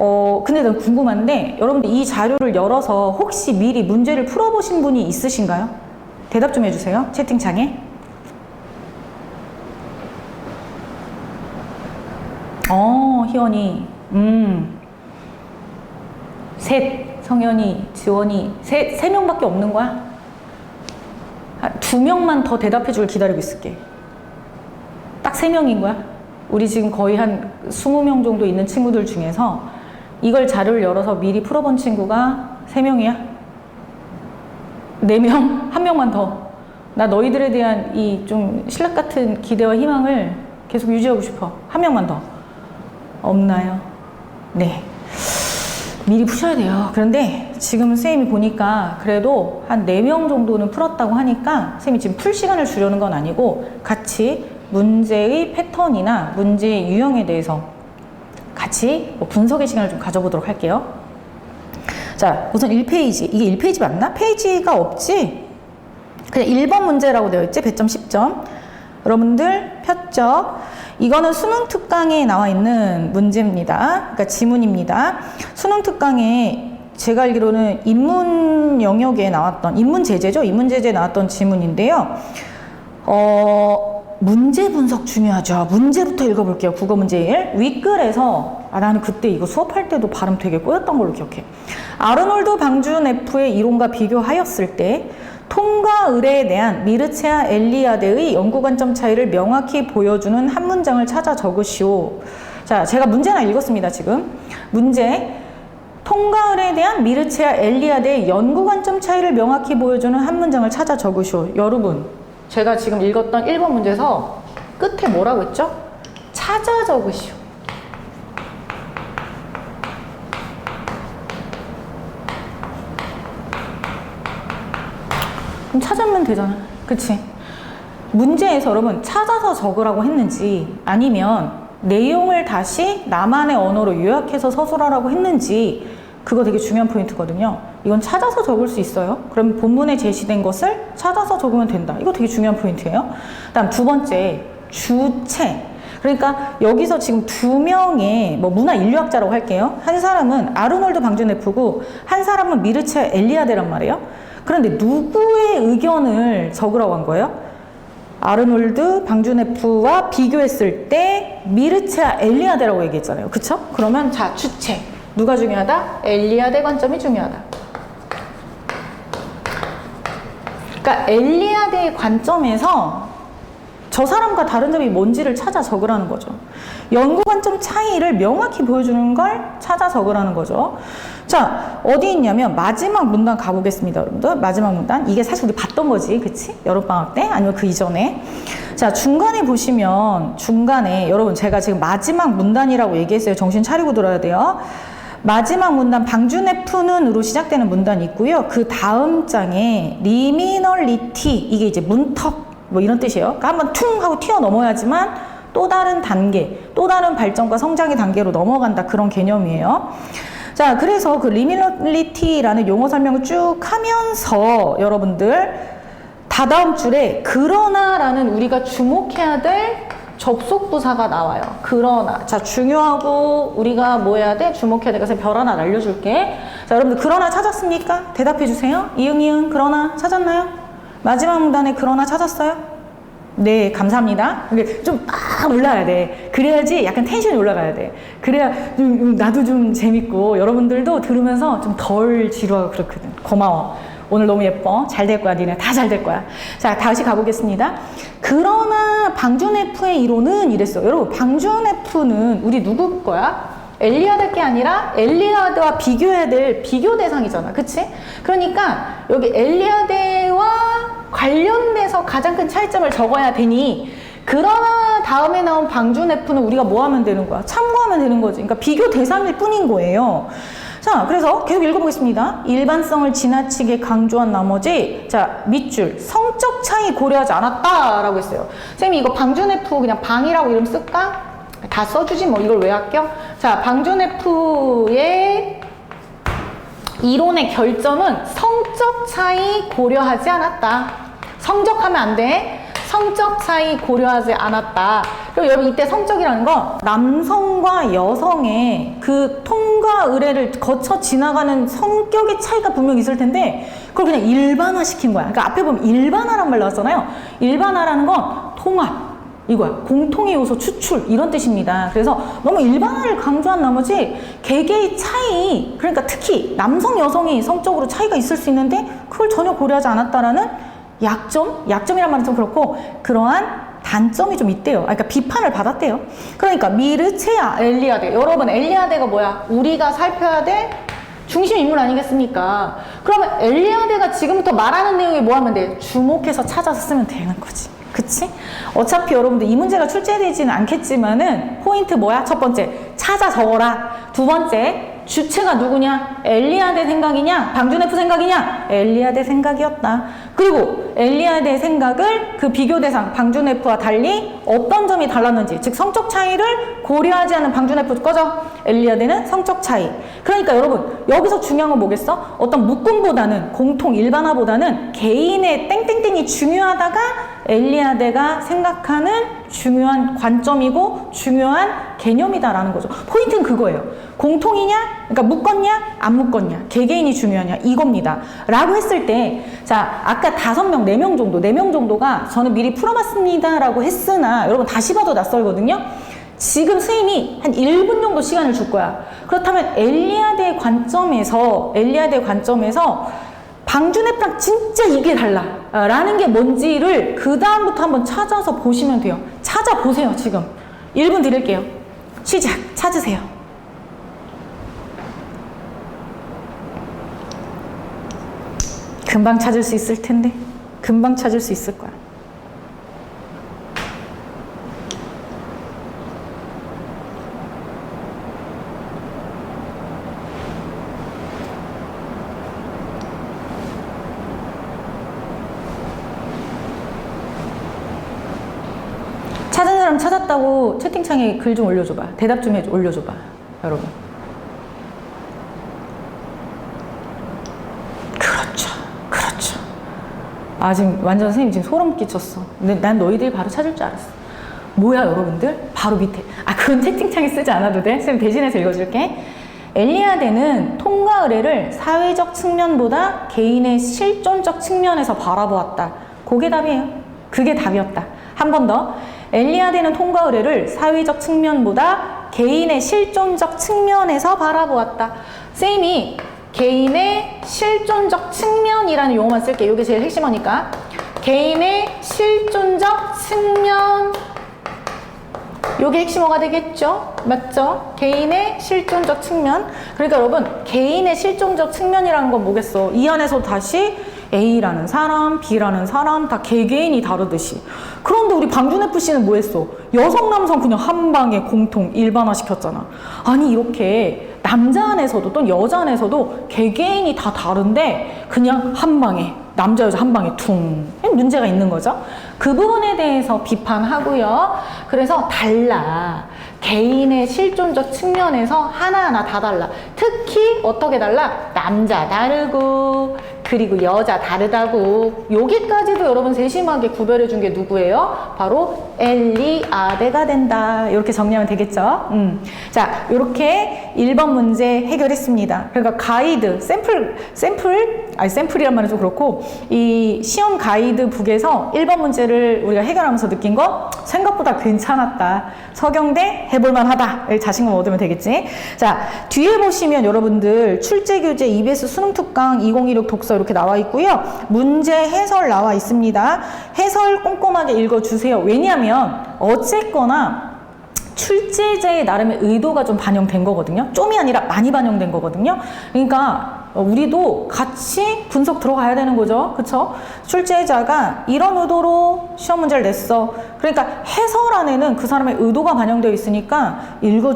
어, 근데 난 궁금한데, 여러분들 이 자료를 열어서 혹시 미리 문제를 풀어보신 분이 있으신가요? 대답 좀 해주세요. 채팅창에. 어, 희원이. 음. 셋. 성현이, 지원이. 세, 세 명밖에 없는 거야? 아, 두 명만 더 대답해 줄 기다리고 있을게. 딱 세 명인 거야? 우리 지금 거의 한 20명 정도 있는 친구들 중에서 이걸 자료를 열어서 미리 풀어본 친구가 세 명이야? 네 명? 한 명만 더. 나 너희들에 대한 이 좀 신락 같은 기대와 희망을 계속 유지하고 싶어. 한 명만 더. 없나요? 네. 미리 푸셔야 돼요. 그런데 지금 선생님이 보니까 그래도 한 4명 정도는 풀었다고 하니까 선생님이 지금 풀 시간을 주려는 건 아니고 같이 문제의 패턴이나 문제의 유형에 대해서 같이 뭐 분석의 시간을 좀 가져보도록 할게요. 자, 우선 1페이지. 이게 1페이지 맞나? 페이지가 없지? 그냥 1번 문제라고 되어 있지? 배점 10점. 여러분들 폈죠? 이거는 수능 특강에 나와 있는 문제입니다. 그러니까 지문입니다. 수능 특강에 제가 알기로는 인문 영역에 나왔던 인문 제재죠. 인문 제재에 나왔던 지문인데요. 어, 문제 분석 중요하죠. 문제부터 읽어볼게요. 국어 문제 1. 윗글에서 아, 나는 그때 이거 수업할 때도 발음 되게 꼬였던 걸로 기억해. 아르놀드 방준 F의 이론과 비교하였을 때 통과 의뢰에 대한 미르체아 엘리아데의 연구 관점 차이를 명확히 보여주는 한 문장을 찾아 적으시오. 자, 제가 문제 하나 읽었습니다, 지금. 문제. 통과 의뢰에 대한 미르체아 엘리아데의 연구 관점 차이를 명확히 보여주는 한 문장을 찾아 적으시오. 여러분, 제가 지금 읽었던 1번 문제에서 끝에 뭐라고 했죠? 찾아 적으시오. 그럼 찾으면 되잖아. 그치? 문제에서 여러분 찾아서 적으라고 했는지 아니면 내용을 다시 나만의 언어로 요약해서 서술하라고 했는지 그거 되게 중요한 포인트거든요. 이건 찾아서 적을 수 있어요. 그럼 본문에 제시된 것을 찾아서 적으면 된다. 이거 되게 중요한 포인트예요. 그다음 두 번째 주체. 그러니까 여기서 지금 두 명의 뭐 문화 인류학자라고 할게요. 한 사람은 아르놀드 방준네프고 한 사람은 미르체 엘리아데란 말이에요. 그런데 누구의 의견을 적으라고 한 거예요? 아르놀드 방준네프와 비교했을 때 미르체아 엘리아데라고 얘기했잖아요. 그쵸? 그러면 자 주체 누가 중요하다? 엘리아데 관점이 중요하다. 그러니까 엘리아데의 관점에서 저 사람과 다른 점이 뭔지를 찾아 적으라는 거죠. 연구 관점 차이를 명확히 보여주는 걸 찾아 적으라는 거죠. 자, 어디 있냐면 마지막 문단 가보겠습니다, 여러분들. 마지막 문단. 이게 사실 우리 봤던 거지, 그치? 여름방학 때? 아니면 그 이전에. 자, 중간에 보시면, 중간에, 여러분, 제가 지금 마지막 문단이라고 얘기했어요. 정신 차리고 들어야 돼요. 마지막 문단 방준의 푸는으로 시작되는 문단이 있고요. 그 다음 장에 리미널리티 이게 이제 문턱 뭐 이런 뜻이에요. 그러니까 한번 퉁 하고 튀어 넘어야지만 또 다른 단계, 또 다른 발전과 성장의 단계로 넘어간다 그런 개념이에요. 자, 그래서 그 리미널리티라는 용어 설명을 쭉 하면서 여러분들 다다음 줄에 그러나라는 우리가 주목해야 될 접속 부사가 나와요. 그러나. 자, 중요하고 우리가 뭐 해야 돼? 주목해야 될 것을 별 하나 알려줄게. 자, 여러분들 그러나 찾았습니까? 대답해 주세요. 이응, 이응, 그러나 찾았나요? 마지막 문단에 그러나 찾았어요? 네, 감사합니다. 이게 좀막 올라가야 돼. 그래야지 약간 텐션이 올라가야 돼. 그래야 좀, 음, 나도 좀 재밌고 여러분들도 들으면서 좀 덜 지루하고 그렇거든. 고마워. 오늘 너무 예뻐. 잘 될 거야. 니네 다 잘 될 거야. 자, 다시 가보겠습니다. 그러나 방준F의 이론은 이랬어. 여러분, 방준F는 우리 누구 거야? 엘리아드 게 아니라 엘리아드와 비교해야 될 비교 대상이잖아. 그치? 그러니까 여기 엘리아드와 가장 큰 차이점을 적어야 되니 그러나 다음에 나온 방준 F는 우리가 뭐 하면 되는 거야? 참고하면 되는 거지. 그러니까 비교 대상일 뿐인 거예요. 자, 그래서 계속 읽어보겠습니다. 일반성을 지나치게 강조한 나머지, 자, 밑줄, 성적 차이 고려하지 않았다라고 했어요. 쌤이 이거 방준 F 그냥 방이라고 이름 쓸까? 다 써주지 뭐 이걸 왜 아껴? 자, 방준 F의 이론의 결점은 성적 차이 고려하지 않았다. 성적하면 안 돼. 성적 차이 고려하지 않았다. 그리고 여러분 이때 성적이라는 건 남성과 여성의 그 통과 의례를 거쳐 지나가는 성격의 차이가 분명히 있을 텐데 그걸 그냥 일반화 시킨 거야. 그러니까 앞에 보면 일반화란 말 나왔잖아요. 일반화라는 건 통합. 이거야. 공통의 요소 추출 이런 뜻입니다. 그래서 너무 일반화를 강조한 나머지 개개의 차이 그러니까 특히 남성 여성이 성적으로 차이가 있을 수 있는데 그걸 전혀 고려하지 않았다라는 약점 약점이란 말은 좀 그렇고 그러한 단점이 좀 있대요. 아, 그러니까 비판을 받았대요. 그러니까 미르체아 엘리아데 여러분 엘리아데가 뭐야? 우리가 살펴야 될 중심 인물 아니겠습니까? 그러면 엘리아데가 지금부터 말하는 내용이 뭐 하면 돼? 주목해서 찾아서 쓰면 되는 거지. 그치? 어차피 여러분들 이 문제가 출제되지는 않겠지만은 포인트 뭐야? 첫 번째, 찾아 적어라. 두 번째, 주체가 누구냐? 엘리아데 생각이냐? 방주네프 생각이냐? 엘리아데 생각이었다. 그리고 엘리아데의 생각을 그 비교 대상 방주네프와 달리 어떤 점이 달랐는지, 즉 성적 차이를 고려하지 않은 방주네프 꺼져. 엘리아데는 성적 차이. 그러니까 여러분 여기서 중요한 건 뭐겠어? 어떤 묶음보다는 공통 일반화보다는 개인의 땡땡땡이 중요하다가 엘리아데가 생각하는 중요한 관점이고 중요한 개념이다라는 거죠. 포인트는 그거예요. 공통이냐? 그러니까 묶었냐? 안 묶었냐? 개개인이 중요하냐? 이겁니다. 라고 했을 때, 자, 아까 다섯 명, 네 명 정도, 네 명 정도가 저는 미리 풀어봤습니다. 라고 했으나, 여러분 다시 봐도 낯설거든요? 지금 선생님이 한 1분 정도 시간을 줄 거야. 그렇다면 엘리아드의 관점에서, 엘리아드의 관점에서 방주네프랑 진짜 이게 달라. 라는 게 뭔지를 그 다음부터 한번 찾아서 보시면 돼요. 찾아보세요, 지금. 1분 드릴게요. 시작. 찾으세요. 금방 찾을 수 있을 텐데. 금방 찾을 수 있을 거야. 사람 찾았다고 채팅창에 글 좀 올려줘봐. 대답 좀 해줘, 올려줘봐. 여러분. 그렇죠. 그렇죠. 아, 지금 완전 선생님 지금 소름 끼쳤어. 근데 난 너희들이 바로 찾을 줄 알았어. 뭐야, 여러분들? 바로 밑에. 아, 그건 채팅창에 쓰지 않아도 돼? 선생님 대신해서 읽어줄게. 엘리아데는 통과 의례를 사회적 측면보다 개인의 실존적 측면에서 바라보았다. 그게 답이에요. 그게 답이었다. 한 번 더. 엘리아데는 통과 의례를 사회적 측면보다 개인의 실존적 측면에서 바라보았다. 쌤이 개인의 실존적 측면이라는 용어만 쓸게요. 이게 제일 핵심어니까. 개인의 실존적 측면. 요게 핵심어가 되겠죠? 맞죠? 개인의 실존적 측면. 그러니까 여러분, 개인의 실존적 측면이라는 건 뭐겠어? 이 안에서 다시 A라는 사람, B라는 사람 다 개개인이 다르듯이. 그런데 우리 방준FC는 뭐 했어? 여성, 남성 그냥 한 방에 공통 일반화 시켰잖아. 아니, 이렇게 남자 안에서도 또는 여자 안에서도 개개인이 다 다른데 그냥 한 방에 남자 여자 한 방에 퉁 문제가 있는 거죠. 그 부분에 대해서 비판하고요. 그래서 달라. 개인의 실존적 측면에서 하나하나 다 달라. 특히 어떻게 달라? 남자 다르고 그리고 여자 다르다고 여기까지도 여러분 세심하게 구별해 준 게 누구예요? 바로 엘리아데가 된다. 이렇게 정리하면 되겠죠? 음. 자, 이렇게 1번 문제 해결했습니다. 그러니까 가이드, 샘플, 샘플, 아니 샘플이란 말은 좀 그렇고 이 시험 가이드 북에서 1번 문제를 우리가 해결하면서 느낀 거 생각보다 괜찮았다. 서경대 해볼만 하다. 자신감 얻으면 되겠지. 자, 뒤에 보시면 여러분들 출제교재 EBS 수능특강 2016 독서 이렇게 나와 있고요. 문제 해설 나와 있습니다. 해설 꼼꼼하게 읽어주세요. 왜냐하면 어쨌거나 출제자의 나름의 의도가 좀 반영된 거거든요. 좀이 아니라 많이 반영된 거거든요. 그러니까 우리도 같이 분석 들어가야 되는 거죠. 그쵸? 출제자가 이런 의도로 시험 문제를 냈어. 그러니까 해설 안에는 그 사람의 의도가 반영되어 있으니까 읽어